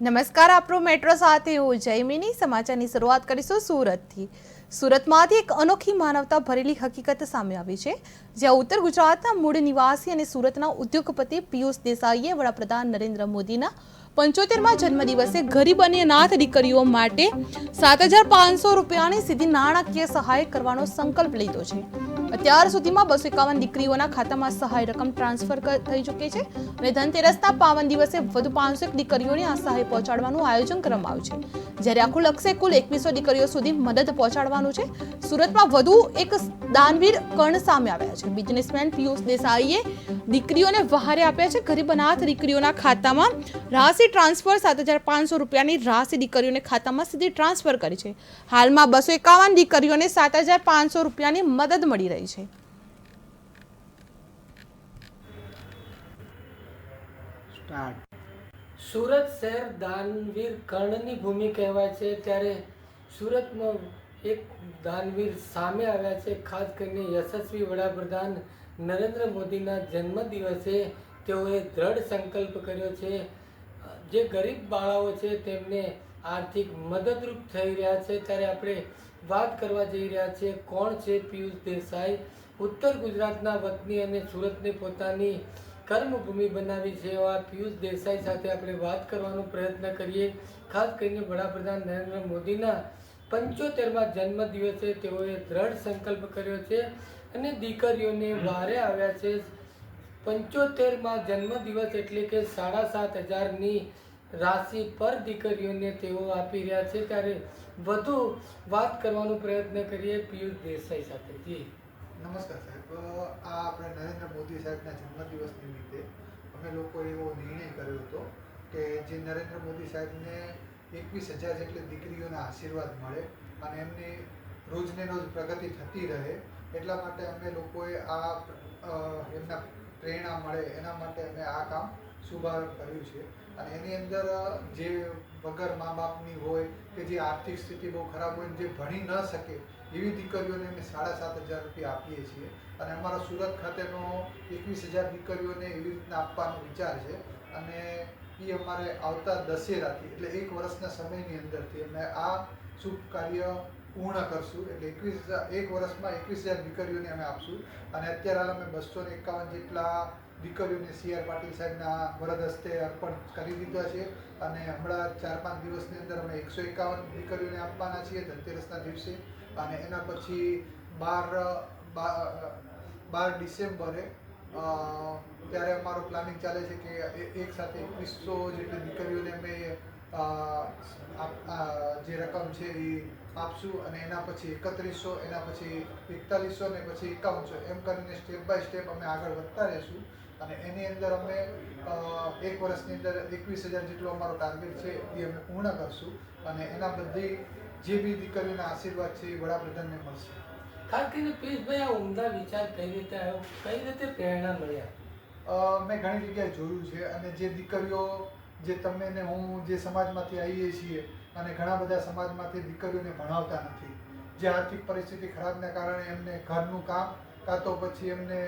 નમસ્કાર, આપણો મેટ્રો સાથે હું જયમિની. સમાચારની શરૂઆત કરીશું સુરતથી. સુરતમાંથી એક અનોખી માનવતા ભરેલી હકીકત સામે આવી છે, જ્યાં ઉત્તર ગુજરાતના મૂળ નિવાસી અને સુરતના ઉદ્યોગપતિ પિયુષ દેસાઈએ વડાપ્રધાન નરેન્દ્ર મોદીના પંચોતેરમાં જન્મદિવસે ગરીબ અને અનાથ દીકરીઓ માટે સાત હજાર પાંચસો રૂપિયાની સીધી નાણાકીય સહાય કરવાનો સંકલ્પ લીધો છે. અત્યાર સુધીમાં બસો એકાવન દીકરીઓના ખાતામાં સહાય રકમ ટ્રાન્સફર થઈ ચૂકી છે અને ધનતેરસના પાવન દિવસે વધુ પાંચસો એક દીકરીઓને આ સહાય પહોંચાડવાનું આયોજન કરવામાં આવ્યું છે. જ્યારે આખું લક્ષ્ય કુલ એકવીસો દીકરીઓ સુધી મદદ પહોંચાડવાનું છે સુરતમાં વધુ એક દાનવીર કર્ણ સામે આવ્યા છે. બિઝનેસમેન પિયુષ દેસાઈએ દીકરીઓને વહારે આપ્યા છે. ગરીબ અનાથ દીકરીઓના ખાતામાં રાશિ ટ્રાન્સફર સાત હજાર પાંચસો રૂપિયાની રાશિ દીકરીઓને ખાતામાં સીધી ટ્રાન્સફર કરી છે. હાલમાં બસો એકાવન દીકરીઓને સાત હજાર પાંચસો રૂપિયાની મદદ મળી રહી છે. સુરત શહેર દાનવીર કર્ણની ભૂમિ કહેવાય છે. ત્યારે સુરતમાં એક દાનવીર સામે આવ્યા છે. ખાસ કરીને યશસ્વી વડાપ્રધાન નરેન્દ્ર મોદીના જન્મદિવસે તેઓએ દ્રઢ સંકલ્પ કર્યો છે. જે ગરીબ બાળાઓ છે તેમને આર્થિક મદદરૂપ થઈ રહ્યા છે. ત્યારે આપણે વાત કરવા જઈ રહ્યા છીએ, કોણ છે પિયુષ દેસાઈ? ઉત્તર ગુજરાતના વતની અને સુરતને પોતાની કર્મભૂમિ બનાવી છે એવા પિયુષ દેસાઈ સાથે આપણે વાત કરવાનો પ્રયત્ન કરીએ. ખાસ કરીને વડાપ્રધાન નરેન્દ્ર મોદીના પંચોતેરમાં જન્મદિવસે તેઓએ દ્રઢ સંકલ્પ કર્યો છે અને દીકરીઓને વારે આવ્યા છે. પંચોતેરમાં જન્મદિવસ એટલે કે સાડા સાત હજારની રાશિ પર દીકરીઓને તેઓ આપી રહ્યા છે. ત્યારે વધુ વાત કરવાનો પ્રયત્ન કરીએ પિયુષ દેસાઈ સાથે જી નમસ્કાર સાહેબ. આ આપણે નરેન્દ્ર મોદી સાહેબના જન્મદિવસ નિમિત્તે અમે લોકો એવો નિર્ણય કર્યો હતો કે જે નરેન્દ્ર મોદી સાહેબને એકવીસ હજાર જેટલી દીકરીઓના આશીર્વાદ મળે અને એમની રોજને રોજ પ્રગતિ થતી રહે, એટલા માટે અમે લોકોએ આ એમના પ્રેરણા મળે, એના માટે અમે આ કામ શુભારંભ કર્યું છે. અને એની અંદર જે વગર મા બાપની હોય કે જે આર્થિક સ્થિતિ બહુ ખરાબ હોય જે ભણી ન શકે, એવી દીકરીઓને અમે સાડા સાત હજાર રૂપિયા આપીએ છીએ. અને અમારા સુરત ખાતેનો એકવીસ હજાર દીકરીઓને એવી રીતના આપવાનો વિચાર છે. અને એ અમારે આવતા દશેરાથી, એટલે એક વર્ષના સમયની અંદરથી અમે આ શુભ કાર્ય પૂર્ણ કરશું. એટલે એકવીસ હજાર, એક વર્ષમાં એકવીસ હજાર દીકરીઓને અમે આપશું. અને અત્યારે હાલ અમે બસો ને એકાવન જેટલા દીકરીઓને સી આર પાટીલ સાહેબના વરદ હસ્તે અર્પણ કરી દીધા છે. અને હમણાં ચાર પાંચ દિવસની અંદર અમે એકસો એકાવન દીકરીઓને આપવાના છીએ ધનતેરસના દિવસે. અને એના પછી બાર બાર ડિસેમ્બરે ત્યારે અમારો પ્લાનિંગ ચાલે છે કે એક સાથે એકવીસો જેટલી દીકરીઓને અમે જે રકમ છે એ આપશું અને એના પછી એકત્રીસો, એના પછી એકતાલીસો ને પછી એકાવનસો એમ કરીને સ્ટેપ બાય સ્ટેપ અમે આગળ વધતા રહીશું. અને એની અંદર અમે એક વર્ષની અંદર એકવીસ હજાર જેટલો અમારો ટાર્ગેટ છે એ અમે પૂર્ણ કરશું અને એના બધી જે બી દીકરીઓના આશીર્વાદ છે એ વડાપ્રધાનને મળશે. ખાસ કરીને પિયુષભાઈ આ ઉમદા વિચાર કઈ રીતે આવ્યો? કઈ રીતે પ્રેરણા મળ્યા મેં ઘણી જગ્યાએ જોયું છે અને જે દીકરીઓ, જે તમે ને હું જે સમાજમાંથી આવીએ છીએ અને ઘણા બધા સમાજમાંથી દીકરીઓને ભણાવતા નથી. જે આર્થિક પરિસ્થિતિ ખરાબને કારણે એમને ઘરનું કામ કાં તો પછી એમને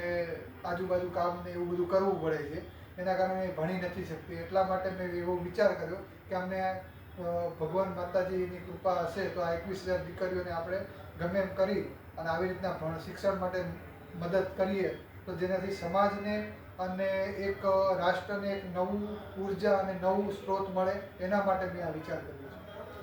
આજુબાજુ કામ ને એવું બધું કરવું પડે છે. એના કારણે ભણી નથી શકતી. એટલા માટે મેં એવો વિચાર કર્યો કે અમને ભગવાન માતાજીની કૃપા હશે તો આ એકવીસ હજાર દીકરીઓને આપણે ગમે એમ કરી અને આવી રીતના ભણ શિક્ષણ માટે મદદ કરીએ તો જેનાથી સમાજને અને એક રાષ્ટ્રને એક નવું ઊર્જા અને નવું સ્ત્રોત મળે એના માટે મેં આ વિચાર કર્યો છે.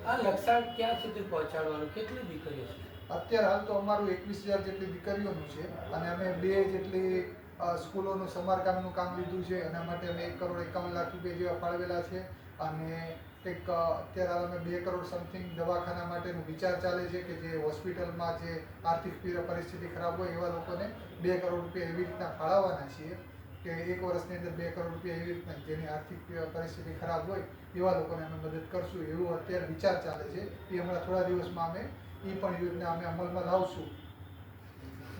આ લક્ષ્યાંક ક્યાં સુધી પહોંચાડવાનું? કેટલી દીકરીઓ છે? અત્યારે હાલ તો અમારું એકવીસ હજાર જેટલી દીકરીઓનું છે અને અમે બે જેટલી સ્કૂલોનું સમારકામનું કામ લીધું છે, એના માટે અમે એક કરોડ એકાવન લાખ રૂપિયા જેવા ફાળવેલા છે. અને એક અત્યારે અમે બે કરોડ સમથિંગ દવાખાના માટેનો વિચાર ચાલે છે કે જે હોસ્પિટલમાં જે આર્થિક પરિસ્થિતિ ખરાબ હોય એવા લોકોને બે કરોડ રૂપિયા એવી રીતના ફાળવવાના છીએ કે એક વર્ષની અંદર બે કરોડ રૂપિયા એવી રીતના જેની આર્થિક પરિસ્થિતિ ખરાબ હોય એવા લોકોને અમે મદદ કરશું. એવો અત્યારે વિચાર ચાલે છે. એ હમણાં થોડા દિવસમાં અમે એ પણ યોજના અમે અમલમાં લાવશું.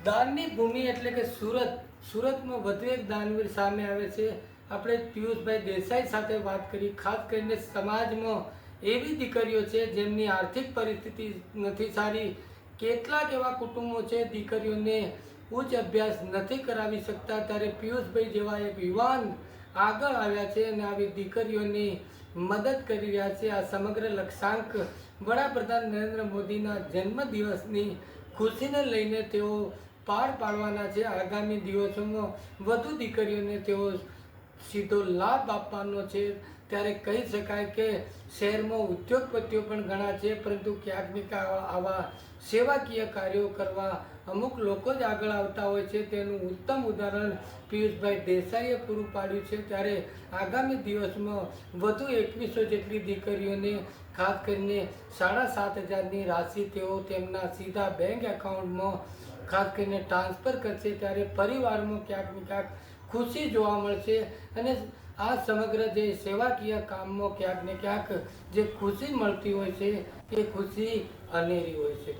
દાનની ભૂમિ એટલે કે સુરત. સુરતમાં વધુ એક દાનવીર સામે આવે છે. આપણે પિયુષભાઈ દેસાઈ સાથે વાત કરી. ખાસ કરીને સમાજમાં એવી દીકરીઓ છે જેમની આર્થિક પરિસ્થિતિ નથી સારી. કેટલાક એવા કુટુંબો છે દીકરીઓને ઉચ્ચ અભ્યાસ નથી કરાવી શકતા. ત્યારે પિયુષભાઈ જેવા એક યુવાન આગળ આવ્યા છે અને આવી દીકરીઓની મદદ કરી રહ્યા છે. આ સમગ્ર લક્ષ્યાંક વડાપ્રધાન નરેન્દ્ર મોદીના જન્મદિવસની ખુશીને લઈને તેઓ પાર પાડવાના છે. આગામી દિવસોમાં વધુ દીકરીઓને તેઓ સીધો લાભ આપવાનો છે. ત્યારે કહી શકાય કે શહેરમાં ઉદ્યોગપતિઓ પણ ઘણા છે, પરંતુ ક્યાંક ને ક્યાંક આવા સેવાકીય કાર્યો કરવા અમુક લોકો જ આગળ આવતા હોય છે. તેનું ઉત્તમ ઉદાહરણ પિયુષભાઈ દેસાઈએ પૂરું પાડ્યું છે. ત્યારે આગામી દિવસમાં વધુ એકવીસો જેટલી દીકરીઓને, ખાસ કરીને સાડા સાત હજારની રાશિ તેઓ તેમના સીધા બેંક એકાઉન્ટમાં ખાસ કરીને ટ્રાન્સફર કરશે. ત્યારે પરિવારમાં ક્યાંક ને ક્યાંક ખુશી જોવા મળશે અને આ સમગ્ર જે સેવાકીય કામમાં ક્યાંક ને ક્યાંક જે ખુશી મળતી હોય છે, એ ખુશી અનેરી હોય છે.